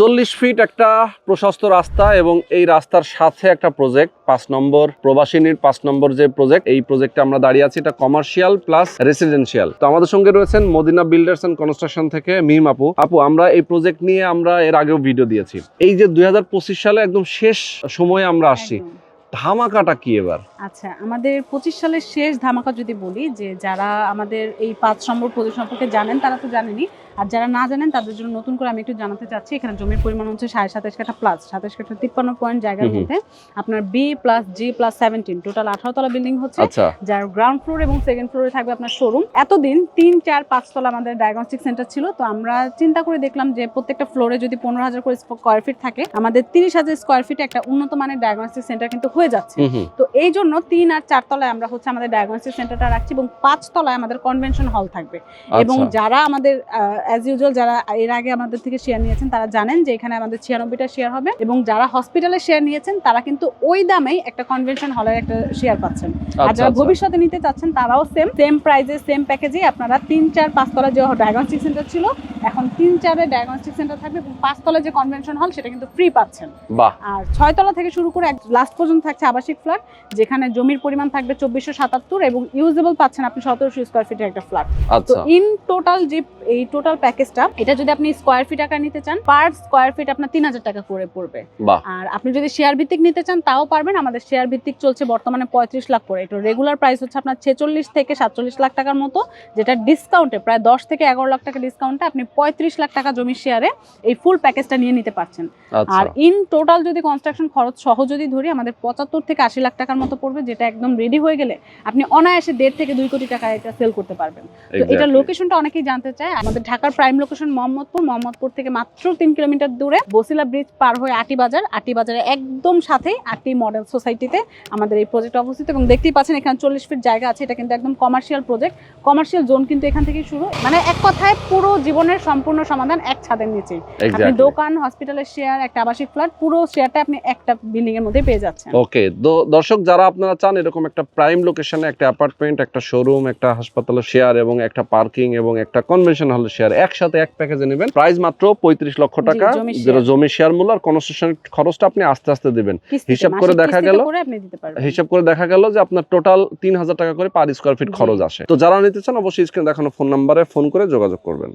চল্লিশ ফিট একটা প্রশস্ত রাস্তা এবং এই রাস্তার সাথে একটা প্রজেক্ট পাঁচ নম্বর প্রবাসিনীর পাঁচ নম্বর যে প্রজেক্ট এই প্রজেক্টে আমরা দাঁড়িয়ে আছি। এটা কমার্শিয়াল প্লাস রেসিডেন্সিয়াল তো আমাদের সঙ্গে রয়েছেন মদিনা বিল্ডার্স এন্ড কনস্ট্রাকশন থেকে মিম আপু আপু, আমরা এই প্রজেক্ট নিয়ে আমরা এর আগেও ভিডিও দিয়েছি। এই যে দুই হাজার পঁচিশ সালে একদম শেষ সময়ে আমরা আসছি। ধামাকাটা কি এবার? আচ্ছা আমাদের পঁচিশ সালের শেষ ধামাকা যদি বলি যে যারা আমাদের এই পাঁচ নম্বর প্রজেক্ট সম্পর্কে জানেন তারা তো জানেনি আর যারা না জানেন তাদের জন্য নতুন করে আমি একটু জানাতে চাচ্ছি এখানে জমির পরিমাণ হচ্ছে সাড়ে সাতাশ কাঠা প্লাস সাতাশ কাঠা তিপ্পান্ন পয়েন্ট জায়গার। মধ্যে। আপনার B plus G plus seventeen total আঠারো তলা বিল্ডিং হচ্ছে আচ্ছা। যার গ্রাউন্ড ফ্লোর এবং সেকেন্ড ফ্লোরে থাকবে আপনার শোরুম এতদিন তিন চার পাঁচ তলা আমাদের ডায়াগনস্টিক সেন্টার ছিল তো আমরা চিন্তা করে দেখলাম যে প্রত্যেকটা ফ্লোরে যদি পনেরো হাজার করে স্কোয়ার ফিট থাকে আমাদের তিরিশ হাজার স্কোয়ার ফিটে একটা উন্নত মানের ডায়াগনস্টিক সেন্টার কিন্তু হয়ে যাচ্ছে। তো এই জন্য তিন আর চার তলায় আমরা হচ্ছে আমাদের ডায়াগনস্টিক সেন্টারটা রাখছি এবং পাঁচ তলায় আমাদের কনভেনশন হল থাকবে। এবং আচ্ছা যারা আমাদের অ্যাজ ইউজুয়াল যারা এর আগে আমাদের থেকে শেয়ার নিয়েছেন তারা জানেন যে এখানে আমাদের ছিয়ানব্বইটা শেয়ার হবে এবং যারা হসপিটালে শেয়ার নিয়েছেন তারা কিন্তু ওই দামেই একটা কনভেনশন হলের একটা শেয়ার পাচ্ছেন। আর আচ্ছা যারা আচ্ছা। ভবিষ্যতে নিতে চাচ্ছেন তারাও সেম সেম প্রাইজে সেম প্যাকেজে আপনারা তিন চার পাঁচ পাঁচতলা যে ডায়াগনস্টিক সেন্টার ছিল এখন তিন চারে ডায়াগনস্টিক সেন্টার থাকবে এবং পাঁচ পাঁচতলা যে কনভেনশন হল সেটা কিন্তু ফ্রি পাচ্ছেন। আর ছয়তলা থেকে শুরু করে লাস্ট পর্যন্ত থাকছে আবাসিক ফ্ল্যাট যেখানে জমির পরিমাণ থাকবে চব্বিশশো সাতাত্তর এবং ইউজেবল পাচ্ছেন আপনি সতেরোশো স্কোয়ার ফিটের একটা ফ্ল্যাট তো আচ্ছা ইন টোটাল যে এই টোটাল প্যাকেজটা এটা যদি আপনি স্কোয়ার ফিট আকার নিতে চান পার স্কোয়ার ফিট আপনার তিন হাজার টাকা করে পড়বে। আর আপনি যদি শেয়ার ভিত্তিক নিতে চান তাও পারবেন। আমাদের শেয়ার ভিত্তিক চলছে বর্তমানে পঁয়ত্রিশ লাখ করে। এটা রেগুলার প্রাইস হচ্ছে আপনার ছেচল্লিশ থেকে সাতচল্লিশ লাখ টাকার মতো যেটা ডিসকাউন্টে প্রায় দশ থেকে এগারো লাখ টাকা ডিসকাউন্টে আপনি পঁয়ত্রিশ লাখ টাকা জমির শেয়ারে এই ফুল প্যাকেজটা নিয়ে নিতে পারছেন। আচ্ছা। আর ইন টোটাল যদি কনস্ট্রাকশন খরচ সহ যদি ধরি আমাদের পঁচাত্তর থেকে আশি লাখ টাকার মতো পড়বে যেটা একদম রেডি হয়ে গেলে আপনি অনায়াসে দেড় থেকে দুই কোটি টাকা এটা সেল করতে পারবেন। তো এটা Exactly. লোকেশনটা অনেকেই জানতে চায়। আমাদের ঢাকার প্রাইম লোকেশন মোহাম্মদপুর। মোহাম্মদপুর থেকে মাত্র তিন কিলোমিটার দূরে বসিলা ব্রিজ পার হয়ে আটি বাজার। আটি বাজারের একদম সাথেই আটি মডেল সোসাইটিতে আমাদের এই প্রজেক্ট অবস্থিত এবং দেখতেই পাচ্ছেন এখানে চল্লিশ ফিট জায়গা আছে। এটা কিন্তু একদম কমার্শিয়াল প্রজেক্ট কমার্শিয়াল জোন কিন্তু এখান থেকেই শুরু। মানে এক কথায় পুরো জীবনের সম্পূর্ণ সমাধান এক ছাদের নিচেই। আপনি. দোকান হসপিটালের শেয়ার একটা আবাসিক ফ্ল্যাট পুরো শেয়ারটা আপনি একটা বিল্ডিং এর মধ্যে পেয়ে যাচ্ছেন। ওকে দর্শক যারা আপনারা চান এরকম একটা প্রাইম লোকেশনে একটা অ্যাপার্টমেন্ট একটা শোরুম একটা হাসপাতালের শেয়ার এবং একটা পার্কিং এবং একটা কনভেনশন হলের শেয়ার একসাথে এক প্যাকেজে নেবেন। প্রাইস মাত্র পঁয়ত্রিশ লক্ষ টাকা। যেটা জমি শেয়ার মূল্য আর কনস্ট্রাকশন খরচটা আপনি আস্তে আস্তে দেবেন। হিসাব করে দেখা গেল? হিসাব করে দেখা গেল যে আপনার টোটাল তিন হাজার টাকা করে পার স্কোয়ার ফিট খরচ আসে। তো যারা নিতে চান অবশ্যই স্ক্রিনে দেখানো ফোন নাম্বারে ফোন করে যোগাযোগ করবেন।